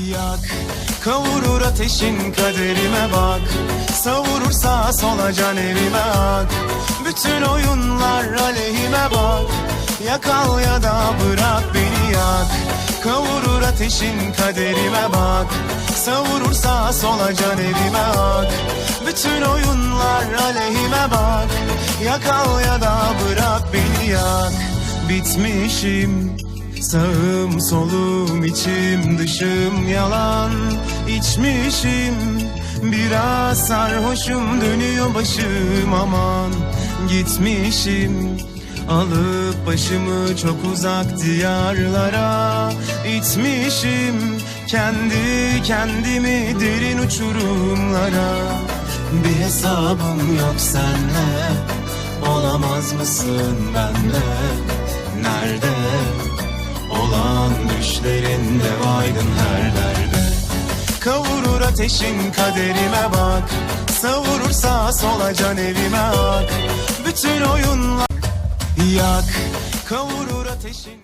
Yak, kavurur ateşin kaderime bak. Savurur sağa sola can evime ak. Bütün oyunlar aleyhime bak. Yakal ya da bırak beni yak. Kavurur ateşin kaderime bak. Savurur sağa sola can evime ak. Bütün oyunlar aleyhime bak. Yakal ya da bırak beni yak. Bitmişim Sağım solum içim dışım yalan. İçmişim Biraz sarhoşum dönüyor başım aman. Gitmişim Alıp başımı çok uzak diyarlara. İtmişim Kendi kendimi derin uçurumlara. Bir hesabım yok senle Olamaz mısın benle Nerede olan düşlerinde aydın her derde. Kavurur ateşin kaderime bak. Savurur sağa sola can evime ak. Bütün oyunlar yak. Kavurur ateşin